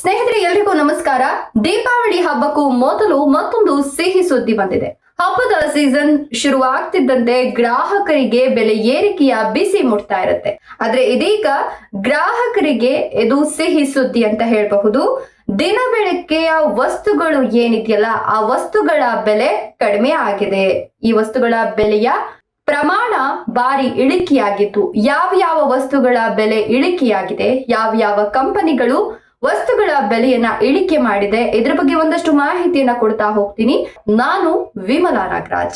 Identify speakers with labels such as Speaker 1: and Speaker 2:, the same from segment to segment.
Speaker 1: ಸ್ನೇಹಿತರೆ, ಎಲ್ರಿಗೂ ನಮಸ್ಕಾರ. ದೀಪಾವಳಿ ಹಬ್ಬಕ್ಕೂ ಮೊದಲು ಮತ್ತೊಂದು ಸಿಹಿ ಸುದ್ದಿ ಬಂದಿದೆ. ಹಬ್ಬದ ಸೀಸನ್ ಶುರುವಾಗ್ತಿದ್ದಂತೆ ಗ್ರಾಹಕರಿಗೆ ಬೆಲೆ ಏರಿಕೆಯ ಬಿಸಿ ಮುಟ್ತಾ ಇರುತ್ತೆ. ಆದ್ರೆ ಇದೀಗ ಗ್ರಾಹಕರಿಗೆ ಇದು ಸಿಹಿ ಸುದ್ದಿ ಅಂತ ಹೇಳಬಹುದು. ದಿನ ಬೆಳಕೆಯ ವಸ್ತುಗಳು ಏನಿದೆಯಲ್ಲ, ಆ ವಸ್ತುಗಳ ಬೆಲೆ ಕಡಿಮೆ ಆಗಿದೆ. ಈ ವಸ್ತುಗಳ ಬೆಲೆಯ ಪ್ರಮಾಣ ಬಾರಿ ಇಳಿಕೆಯಾಗಿತ್ತು. ಯಾವ ಯಾವ ವಸ್ತುಗಳ ಬೆಲೆ ಇಳಿಕೆಯಾಗಿದೆ ಯಾವ ಯಾವ ಕಂಪನಿಗಳು ವಸ್ತುಗಳ ಬೆಲೆಯನ್ನ ಇಳಿಕೆ ಮಾಡಿದೆ. ಇದ್ರ ಬಗ್ಗೆ ಒಂದಷ್ಟು ಮಾಹಿತಿಯನ್ನ ಕೊಡ್ತಾ ಹೋಗ್ತೀನಿ. ನಾನು ವಿಮಲಾ ನಾಗರಾಜ್.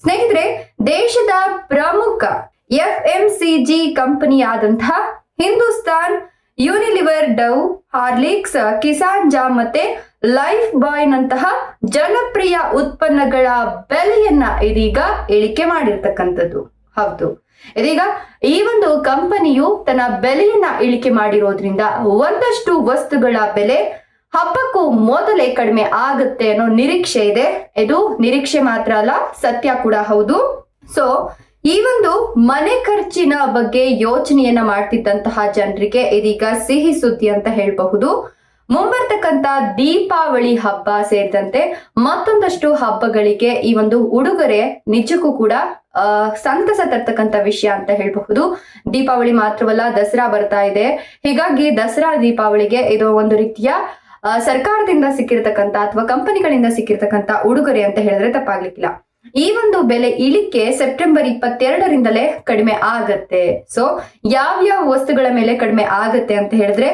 Speaker 1: ಸ್ನೇಹಿತರೆ, ದೇಶದ ಪ್ರಮುಖ F M C G ಕಂಪನಿಯಾದಂತಹ Hindustan Unilever Dove Horlicks, Kissan jam ಮತ್ತೆ ಲೈಫ್ ಬಾಯ್ ನಂತಹ ಜನಪ್ರಿಯ ಉತ್ಪನ್ನಗಳ ಬೆಲೆಯನ್ನ ಇದೀಗ ಇಳಿಕೆ ಮಾಡಿರ್ತಕ್ಕಂಥದ್ದು. ಹೌದು. ಇದೀಗ ಈ ಒಂದು ಕಂಪನಿಯು ತನ್ನ ಬೆಲೆಯನ್ನ ಇಳಿಕೆ ಮಾಡಿರೋದ್ರಿಂದ ಒಂದಷ್ಟು ವಸ್ತುಗಳ ಬೆಲೆ ಹಬ್ಬಕ್ಕೂ ಮೊದಲೇ ಕಡಿಮೆ ಆಗುತ್ತೆ ಅನ್ನೋ ನಿರೀಕ್ಷೆ ಇದೆ. ಇದು ನಿರೀಕ್ಷೆ ಮಾತ್ರ ಅಲ್ಲ, ಸತ್ಯ ಕೂಡ ಹೌದು. ಸೊ ಈ ಒಂದು ಮನೆ ಖರ್ಚಿನ ಬಗ್ಗೆ ಯೋಚನೆಯನ್ನ ಮಾಡ್ತಿದ್ದಂತಹ ಜನರಿಗೆ ಇದೀಗ ಸಿಹಿ ಸುದ್ದಿ ಅಂತ ಹೇಳಬಹುದು. ಮುಂಬರ್ತಕ್ಕಂತ ದೀಪಾವಳಿ ಹಬ್ಬ ಸೇರಿದಂತೆ ಮತ್ತೊಂದಷ್ಟು ಹಬ್ಬಗಳಿಗೆ ಈ ಒಂದು ಉಡುಗೊರೆ ನಿಜಕ್ಕೂ ಕೂಡ ಸಂತಸ ತರ್ತಕ್ಕಂಥ ವಿಷಯ ಅಂತ ಹೇಳಬಹುದು. ದೀಪಾವಳಿ ಮಾತ್ರವಲ್ಲ, ದಸರಾ ಬರ್ತಾ ಇದೆ. ಹೀಗಾಗಿ ದಸರಾ ದೀಪಾವಳಿಗೆ ಇದು ಒಂದು ರೀತಿಯ ಸರ್ಕಾರದಿಂದ ಸಿಕ್ಕಿರ್ತಕ್ಕಂಥ ಅಥವಾ ಕಂಪನಿಗಳಿಂದ ಸಿಕ್ಕಿರ್ತಕ್ಕಂಥ ಉಡುಗೊರೆ ಅಂತ ಹೇಳಿದ್ರೆ ತಪ್ಪಾಗ್ಲಿಕ್ಕಿಲ್ಲ. ಈ ಒಂದು ಬೆಲೆ ಇಳಿಕೆ ಸೆಪ್ಟೆಂಬರ್ ಇಪ್ಪತ್ತೆರಡರಿಂದಲೇ ಕಡಿಮೆ ಆಗತ್ತೆ. ಸೊ ಯಾವ್ಯಾವ ವಸ್ತುಗಳ ಮೇಲೆ ಕಡಿಮೆ ಆಗತ್ತೆ ಅಂತ ಹೇಳಿದ್ರೆ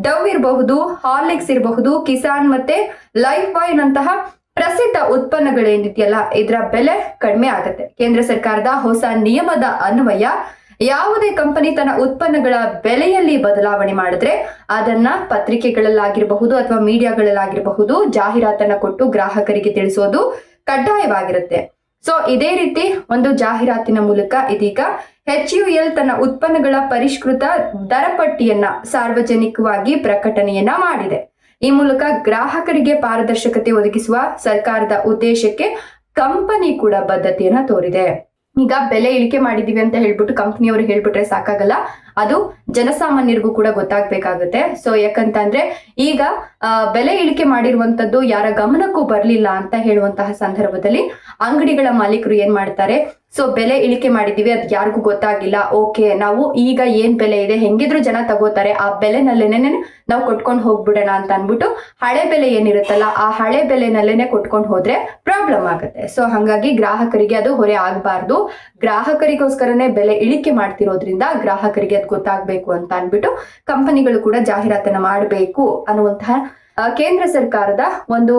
Speaker 1: ಡವ್ ಇರಬಹುದು, ಹಾರ್ಲಿಕ್ಸ್ ಇರಬಹುದು, ಕಿಸಾನ್ ಮತ್ತೆ ಲೈಫ್ ಬಾಯ್ ನಂತಹ ಪ್ರಸಿದ್ಧ ಉತ್ಪನ್ನಗಳೇನಿದೆಯಲ್ಲ ಇದರ ಬೆಲೆ ಕಡಿಮೆ ಆಗುತ್ತೆ. ಕೇಂದ್ರ ಸರ್ಕಾರದ ಹೊಸ ನಿಯಮದ ಅನ್ವಯ, ಯಾವುದೇ ಕಂಪನಿ ತನ್ನ ಉತ್ಪನ್ನಗಳ ಬೆಲೆಯಲ್ಲಿ ಬದಲಾವಣೆ ಮಾಡಿದ್ರೆ ಅದನ್ನ ಪತ್ರಿಕೆಗಳಲ್ಲಾಗಿರಬಹುದು ಅಥವಾ ಮೀಡಿಯಾಗಳಲ್ಲಾಗಿರಬಹುದು ಜಾಹೀರಾತನ್ನ ಕೊಟ್ಟು ಗ್ರಾಹಕರಿಗೆ ತಿಳಿಸೋದು ಕಡ್ಡಾಯವಾಗಿರುತ್ತೆ. ಸೊ ಇದೇ ರೀತಿ ಒಂದು ಜಾಹೀರಾತಿನ ಮೂಲಕ ಇದೀಗ ಎಚ್ ಯು ಎಲ್ ತನ್ನ ಉತ್ಪನ್ನಗಳ ಪರಿಷ್ಕೃತ ದರ ಪಟ್ಟಿಯನ್ನ ಸಾರ್ವಜನಿಕವಾಗಿ ಪ್ರಕಟಣೆಯನ್ನ ಮಾಡಿದೆ. ಈ ಮೂಲಕ ಗ್ರಾಹಕರಿಗೆ ಪಾರದರ್ಶಕತೆ ಒದಗಿಸುವ ಸರ್ಕಾರದ ಉದ್ದೇಶಕ್ಕೆ ಕಂಪನಿ ಕೂಡ ಬದ್ಧತೆಯನ್ನ ತೋರಿದೆ. ಈಗ ಬೆಲೆ ಇಳಿಕೆ ಮಾಡಿದೀವಿ ಅಂತ ಹೇಳ್ಬಿಟ್ಟು ಕಂಪನಿಯವರು ಹೇಳ್ಬಿಟ್ರೆ ಸಾಕಾಗಲ್ಲ. ಅದು ಜನಸಾಮಾನ್ಯರಿಗೂ ಕೂಡ ಗೊತ್ತಾಗ್ಬೇಕಾಗುತ್ತೆ. ಸೊ ಯಾಕಂತಂದ್ರೆ ಈಗ ಬೆಲೆ ಇಳಿಕೆ ಮಾಡಿರುವಂತದ್ದು ಯಾರ ಗಮನಕ್ಕೂ ಬರ್ಲಿಲ್ಲ ಅಂತ ಹೇಳುವಂತಹ ಸಂದರ್ಭದಲ್ಲಿ ಅಂಗಡಿಗಳ ಮಾಲೀಕರು ಏನ್ ಮಾಡ್ತಾರೆ? ಸೊ ಬೆಲೆ ಇಳಿಕೆ ಮಾಡಿದೀವಿ ಅದ್ ಯಾರಿಗೂ ಗೊತ್ತಾಗಿಲ್ಲ. ಓಕೆ ನಾವು ಈಗ ಏನ್ ಬೆಲೆ ಇದೆ, ಹೆಂಗಿದ್ರು ಜನ ತಗೋತಾರೆ, ಆ ಬೆಲೆನಲ್ಲೇನೆ ನಾವು ಕೊಟ್ಕೊಂಡು ಹೋಗ್ಬಿಡೋಣ ಅಂತ ಅನ್ಬಿಟ್ಟು ಹಳೆ ಬೆಲೆ ಏನಿರುತ್ತಲ್ಲ, ಆ ಹಳೆ ಬೆಲೆನಲ್ಲೇನೆ ಕೊಟ್ಕೊಂಡು ಹೋದ್ರೆ ಪ್ರಾಬ್ಲಮ್ ಆಗುತ್ತೆ. ಸೊ ಹಂಗಾಗಿ ಗ್ರಾಹಕರಿಗೆ ಅದು ಹೊರೆ ಆಗಬಾರ್ದು. ಗ್ರಾಹಕರಿಗೋಸ್ಕರನೇ ಬೆಲೆ ಇಳಿಕೆ ಮಾಡ್ತಿರೋದ್ರಿಂದ ಗ್ರಾಹಕರಿಗೆ ಅದು ಗೊತ್ತಾಗ್ಬೇಕು ಅಂತ ಅನ್ಬಿಟ್ಟು ಕಂಪನಿಗಳು ಕೂಡ ಜಾಹೀರಾತನ್ನ ಮಾಡಬೇಕು ಅನ್ನುವಂತಹ ಕೇಂದ್ರ ಸರ್ಕಾರದ ಒಂದು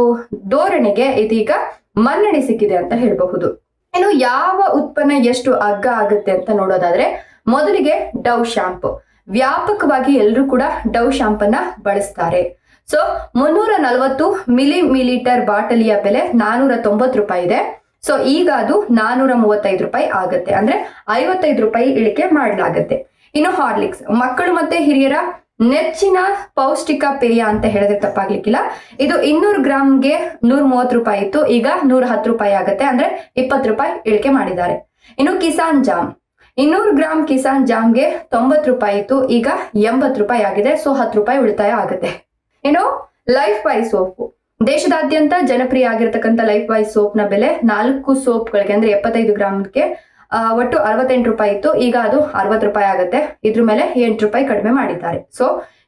Speaker 1: ಧೋರಣೆಗೆ ಇದೀಗ ಮನ್ನಣೆ ಸಿಕ್ಕಿದೆ ಅಂತ ಹೇಳಬಹುದು. ಇನ್ನು ಯಾವ ಉತ್ಪನ್ನ ಎಷ್ಟು ಅಗ್ಗ ಆಗುತ್ತೆ ಅಂತ ನೋಡೋದಾದ್ರೆ ಮೊದಲಿಗೆ ಡವ್ ಶಾಂಪು ವ್ಯಾಪಕವಾಗಿ ಎಲ್ಲರೂ ಕೂಡ ಡವ್ ಶಾಂಪನ್ನ ಬಳಸ್ತಾರೆ. ಸೊ ಮುನ್ನೂರ ನಲವತ್ತು ಮಿಲಿ ಮಿಲಿಟರ್ ಬಾಟಲಿಯ ಬೆಲೆ ನಾನೂರ ತೊಂಬತ್ತು ರೂಪಾಯಿ ಇದೆ. ಸೊ ಈಗ ಅದು ನಾನೂರ ಮೂವತ್ತೈದು ರೂಪಾಯಿ ಆಗುತ್ತೆ. ಅಂದ್ರೆ ಐವತ್ತೈದು ರೂಪಾಯಿ ಇಳಿಕೆ ಮಾಡಲಾಗುತ್ತೆ. ಇನ್ನು ಹಾರ್ಲಿಕ್ಸ್. ಮಕ್ಕಳು ಮತ್ತೆ ಹಿರಿಯರ ನೆಚ್ಚಿನ ಪೌಷ್ಟಿಕ ಪೇಯ ಅಂತ ಹೇಳಿದ್ರೆ ತಪ್ಪಾಗ್ಲಿಕ್ಕಿಲ್ಲ. ಇದು ಇನ್ನೂರು ಗ್ರಾಮ್ಗೆ ನೂರ ಮೂವತ್ತು ರೂಪಾಯಿ ಇತ್ತು. ಈಗ ನೂರ ಹತ್ತು ರೂಪಾಯಿ ಆಗುತ್ತೆ. ಅಂದ್ರೆ ಇಪ್ಪತ್ತು ರೂಪಾಯಿ ಇಳಿಕೆ ಮಾಡಿದ್ದಾರೆ. ಇನ್ನು ಕಿಸಾನ್ ಜಾಮ್. ಇನ್ನೂರು ಗ್ರಾಮ್ ಕಿಸಾನ್ ಜಾಮ್ಗೆ ತೊಂಬತ್ತು ರೂಪಾಯಿ ಇತ್ತು. ಈಗ ಎಂಬತ್ತು ರೂಪಾಯಿ ಆಗಿದೆ. ಸೊ, ಹತ್ತು ರೂಪಾಯಿ ಉಳಿತಾಯ ಆಗುತ್ತೆ. ಇನ್ನು ಲೈಫ್ ಬಾಯ್ ಸೋಪ್. ದೇಶದಾದ್ಯಂತ ಜನಪ್ರಿಯ ಆಗಿರ್ತಕ್ಕಂಥ ಲೈಫ್ ಬಾಯ್ ಸೋಪ್ನ ಬೆಲೆ ನಾಲ್ಕು ಸೋಪ್ಗಳಿಗೆ, ಅಂದ್ರೆ ಎಪ್ಪತ್ತೈದು ಗ್ರಾಮ್ಗೆ ಒಟ್ಟು ಅರವತ್ತೆಂಟು ರೂಪಾಯಿ ಇತ್ತು. ಈಗ ಅದು ಅರವತ್ತು ರೂಪಾಯಿ ಆಗುತ್ತೆ. ಇದ್ರ ಮೇಲೆ ಎಂಟು ರೂಪಾಯಿ ಕಡಿಮೆ ಮಾಡಿದ್ದಾರೆ. ಸೊ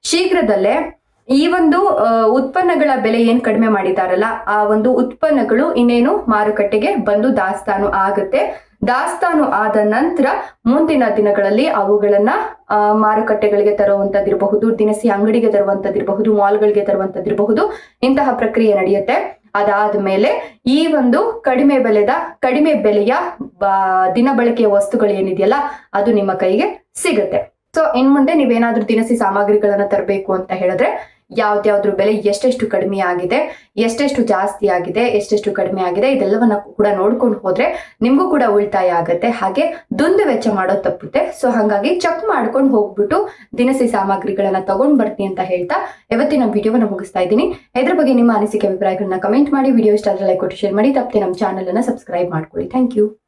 Speaker 1: ಶೀಘ್ರದಲ್ಲೇ ಈ ಒಂದು ಉತ್ಪನ್ನಗಳ ಬೆಲೆ ಏನ್ ಕಡಿಮೆ ಮಾಡಿದಾರಲ್ಲ ಆ ಒಂದು ಉತ್ಪನ್ನಗಳು ಇನ್ನೇನು ಮಾರುಕಟ್ಟೆಗೆ ಬಂದು ದಾಸ್ತಾನು ಆಗುತ್ತೆ. ದಾಸ್ತಾನು ಆದ ನಂತರ ಮುಂದಿನ ದಿನಗಳಲ್ಲಿ ಅವುಗಳನ್ನ ಮಾರುಕಟ್ಟೆಗಳಿಗೆ ತರುವಂತದ್ದಿರಬಹುದು, ದಿನಸಿ ಅಂಗಡಿಗೆ ತರುವಂತದ್ದಿರಬಹುದು, ಮಾಲ್ಗಳಿಗೆ ತರುವಂತದ್ದಿರಬಹುದು, ಇಂತಹ ಪ್ರಕ್ರಿಯೆ ನಡೆಯುತ್ತೆ. ಅದಾದ ಮೇಲೆ ಈ ಒಂದು ಕಡಿಮೆ ಬೆಲೆದ, ಕಡಿಮೆ ಬೆಲೆಯ ದಿನ ಬಳಕೆಯ ವಸ್ತುಗಳು ಏನಿದೆಯಲ್ಲ, ಅದು ನಿಮ್ಮ ಕೈಗೆ ಸಿಗುತ್ತೆ. ಸೊ ಇನ್ ಮುಂದೆ ನೀವೇನಾದ್ರೂ ದಿನಸಿ ಸಾಮಗ್ರಿಗಳನ್ನ ತರಬೇಕು ಅಂತ ಹೇಳಿದ್ರೆ ಯಾವ್ದ್ಯಾವ್ದ್ರ ಬೆಲೆ ಎಷ್ಟೆಷ್ಟು ಕಡಿಮೆ ಆಗಿದೆ, ಎಷ್ಟೆಷ್ಟು ಜಾಸ್ತಿ ಆಗಿದೆ, ಎಷ್ಟೆಷ್ಟು ಕಡಿಮೆ ಆಗಿದೆ, ಇದೆಲ್ಲವನ್ನ ಕೂಡ ನೋಡ್ಕೊಂಡು ಹೋದ್ರೆ ನಿಮ್ಗೂ ಕೂಡ ಉಳಿತಾಯ ಆಗುತ್ತೆ. ಹಾಗೆ ದುಂದು ವೆಚ್ಚ ಮಾಡೋದು ತಪ್ಪುತ್ತೆ. ಸೊ ಹಾಗಾಗಿ ಚೆಕ್ ಮಾಡ್ಕೊಂಡು ಹೋಗ್ಬಿಟ್ಟು ದಿನಸಿ ಸಾಮಗ್ರಿಗಳನ್ನ ತಗೊಂಡ್ ಬರ್ತೀನಿ ಅಂತ ಹೇಳ್ತಾ ಇವತ್ತಿನ ವಿಡಿಯೋವನ್ನ ಮುಗಿಸ್ತಾ ಇದ್ದೀನಿ. ಇದ್ರ ಬಗ್ಗೆ ನಿಮ್ಮ ಅನಿಸಿಕೆ, ಅಭಿಪ್ರಾಯಗಳನ್ನ ಕಮೆಂಟ್ ಮಾಡಿ. ವಿಡಿಯೋ ಇಷ್ಟ ಆದ್ರೆ ಲೈಕ್ ಕೊಟ್ಟು ಶೇರ್ ಮಾಡಿ. ತಪ್ಪದೆ ನಮ್ಮ ಚಾನಲ್ ಅನ್ನ ಸಬ್ಸ್ಕ್ರೈಬ್ ಮಾಡ್ಕೊಳ್ಳಿ. Thank you